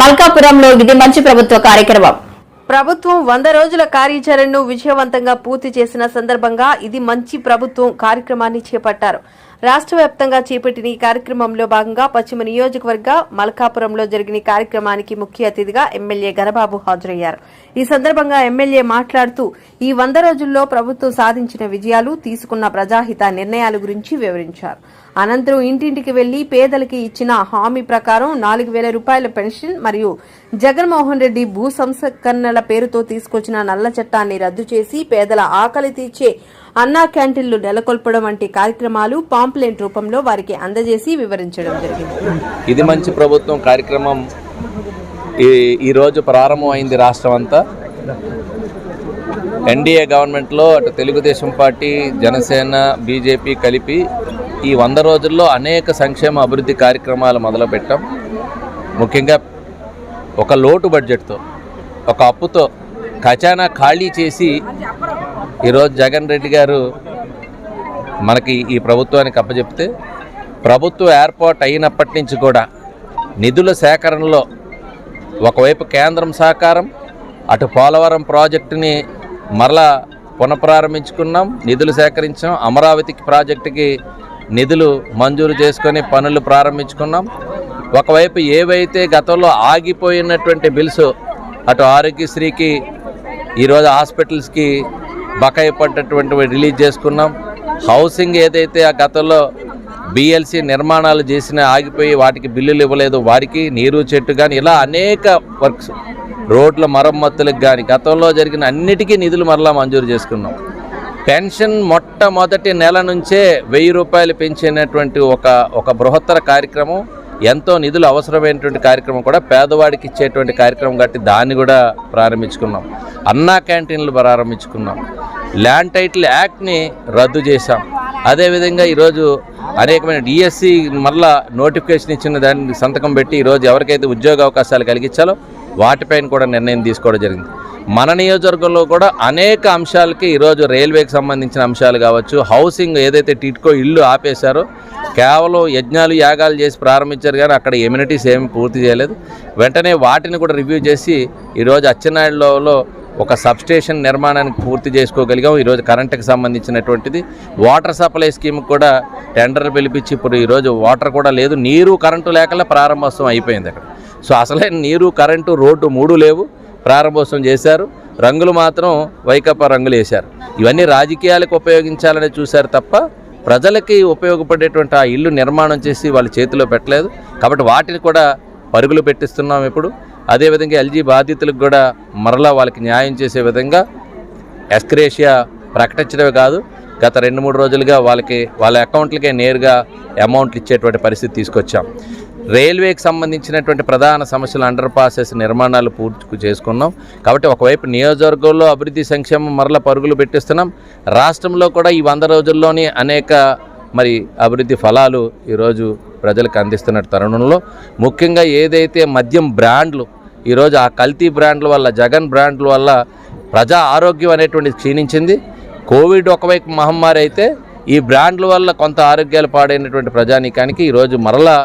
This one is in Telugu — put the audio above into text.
మల్కాపురంలో ఇది మంచి ప్రభుత్వ కార్యక్రమం. ప్రభుత్వం వంద రోజుల కార్యాచరణను విజయవంతంగా పూర్తి చేసిన సందర్భంగా ఇది మంచి ప్రభుత్వం కార్యక్రమాన్ని చేపట్టారు. రాష్ట్ర వ్యాప్తంగా చేపట్టిన ఈ కార్యక్రమంలో భాగంగా పశ్చిమ నియోజకవర్గ మల్కాపురంలో జరిగిన కార్యక్రమానికి ముఖ్య అతిథిగా ఎమ్మెల్యే గణబాబు హాజరయ్యారు. ఈ సందర్భంగా ఎమ్మెల్యే మాట్లాడుతూ ఈ వంద రోజుల్లో ప్రభుత్వం సాధించిన విజయాలు తీసుకున్న ప్రజాహిత నిర్ణయాల గురించి వివరించారు. అనంతరం ఇంటింటికి వెళ్ళి పేదలకి ఇచ్చిన హామీ ప్రకారం నాలుగు వేల రూపాయల పెన్షన్ మరియు జగన్మోహన్ రెడ్డి భూ సంస్కరణల పేరుతో తీసుకొచ్చిన నల్ల చట్టాన్ని రద్దు చేసి పేదల ఆకలి తీర్చే అన్నా క్యాంటీన్లు నెలకొల్పడం వంటి కార్యక్రమాలు పాంప్లెంట్ రూపంలో వారికి అందజేసి వివరించడం జరిగింది. ఇది మంచి ప్రభుత్వం కార్యక్రమం. ఈ ఈరోజు ప్రారంభమైంది రాష్ట్రం అంతా. ఎన్డీఏ గవర్నమెంట్లో అటు తెలుగుదేశం పార్టీ జనసేన బీజేపీ కలిపి ఈ వంద రోజుల్లో అనేక సంక్షేమ అభివృద్ధి కార్యక్రమాలు మొదలుపెట్టాం. ముఖ్యంగా ఒక లోటు బడ్జెట్తో ఒక అప్పుతో ఖజానా ఖాళీ చేసి ఈరోజు జగన్ రెడ్డి గారు మనకి ఈ ప్రభుత్వానికి అప్పచెప్తే ప్రభుత్వం ఏర్పాటు అయినప్పటి నుంచి కూడా నిధుల సేకరణలో ఒకవైపు కేంద్రం సహకారం అటు పోలవరం ప్రాజెక్టుని మరలా పునఃప్రారంభించుకున్నాం నిధులు సేకరించాం అమరావతికి ప్రాజెక్టుకి నిధులు మంజూరు చేసుకొని పనులు ప్రారంభించుకున్నాం. ఒకవైపు ఏవైతే గతంలో ఆగిపోయినటువంటి బిల్స్ అటు ఆరోగ్యశ్రీకి ఈరోజు హాస్పిటల్స్కి బకాయి పడ్డటువంటివి రిలీజ్ చేసుకున్నాం. హౌసింగ్ ఏదైతే ఆ గతంలో బిఎల్సి నిర్మాణాలు చేసిన ఆగిపోయి వాటికి బిల్లులు ఇవ్వలేదు వారికి నీరు చెట్టు కానీ ఇలా అనేక వర్క్స్ రోడ్ల మరమ్మతులకు కానీ గతంలో జరిగిన అన్నిటికీ నిధులు మరలా మంజూరు చేసుకున్నాం. పెన్షన్ మొట్టమొదటి నెల నుంచే వెయ్యి రూపాయలు పెంచినటువంటి ఒక ఒక బృహత్తర కార్యక్రమం ఎంతో నిధులు అవసరమైనటువంటి కార్యక్రమం కూడా పేదవాడికి ఇచ్చేటువంటి కార్యక్రమం కాబట్టి దాన్ని కూడా ప్రారంభించుకున్నాం. అన్నా క్యాంటీన్లు ప్రారంభించుకున్నాం. ల్యాండ్ టైటిల్ యాక్ట్ని రద్దు చేశాం. అదేవిధంగా ఈరోజు అనేకమైన డిఎస్సి మళ్ళా నోటిఫికేషన్ ఇచ్చిన దాన్ని సంతకం పెట్టి ఈరోజు ఎవరికైతే ఉద్యోగ అవకాశాలు కలిగించాలో వాటిపైన కూడా నిర్ణయం తీసుకోవడం జరిగింది. మన నియోజకవర్గంలో కూడా అనేక అంశాలకి ఈరోజు రైల్వేకి సంబంధించిన అంశాలు కావచ్చు. హౌసింగ్ ఏదైతే టిట్కో ఇల్లు ఆపేశారో కేవలం యజ్ఞాలు యాగాలు చేసి ప్రారంభించారు కానీ అక్కడ ఎమ్యూనిటీస్ ఏమి పూర్తి చేయలేదు. వెంటనే వాటిని కూడా రివ్యూ చేసి ఈరోజు అచ్చెన్నాయుడులో ఒక సబ్స్టేషన్ నిర్మాణానికి పూర్తి చేసుకోగలిగాం ఈరోజు కరెంటుకి సంబంధించినటువంటిది. వాటర్ సప్లై స్కీమ్ కూడా టెండర్ పిలిపించి ఇప్పుడు ఈరోజు వాటర్ కూడా లేదు. నీరు కరెంటు లేకుండా ప్రారంభోత్సవం అయిపోయింది అక్కడ. సో అసలే నీరు కరెంటు రోడ్డు మూడు లేవు. ప్రారంభోత్సవం చేశారు. రంగులు మాత్రం వైకాపా రంగులు వేశారు. ఇవన్నీ రాజకీయాలకు ఉపయోగించాలని చూశారు తప్ప ప్రజలకి ఉపయోగపడేటువంటి ఆ ఇల్లు నిర్మాణం చేసి వాళ్ళ చేతిలో పెట్టలేదు. కాబట్టి వాటిని కూడా పరుగులు పెట్టిస్తున్నాం ఇప్పుడు. అదేవిధంగా ఎల్జీ బాధితులకు కూడా మరలా వాళ్ళకి న్యాయం చేసే విధంగా ఎస్క్రేషియా ప్రకటించడమే కాదు గత రెండు మూడు రోజులుగా వాళ్ళకి వాళ్ళ అకౌంట్లకే నేరుగా అమౌంట్లు ఇచ్చేటువంటి పరిస్థితి తీసుకొచ్చాం. రైల్వేకి సంబంధించినటువంటి ప్రధాన సమస్యలు అండర్ పాసెస్ నిర్మాణాలు పూర్తి చేసుకున్నాం. కాబట్టి ఒకవైపు నియోజకవర్గంలో అభివృద్ధి సంక్షేమం మరల పరుగులు పెట్టిస్తున్నాం. రాష్ట్రంలో కూడా ఈ వంద రోజుల్లోనే అనేక మరి అభివృద్ధి ఫలాలు ఈరోజు ప్రజలకు అందిస్తున్న తరుణంలో. ముఖ్యంగా ఏదైతే మద్యం బ్రాండ్లు ఈరోజు ఆ కల్తీ బ్రాండ్ల వల్ల జగన్ బ్రాండ్ల వల్ల ప్రజా ఆరోగ్యం అనేటువంటిది క్షీణించింది. కోవిడ్ ఒకవైపు మహమ్మారి అయితే ఈ బ్రాండ్ల వల్ల కొంత ఆరోగ్యాలు పాడైనటువంటి ప్రజానీకానికి ఈరోజు మరలా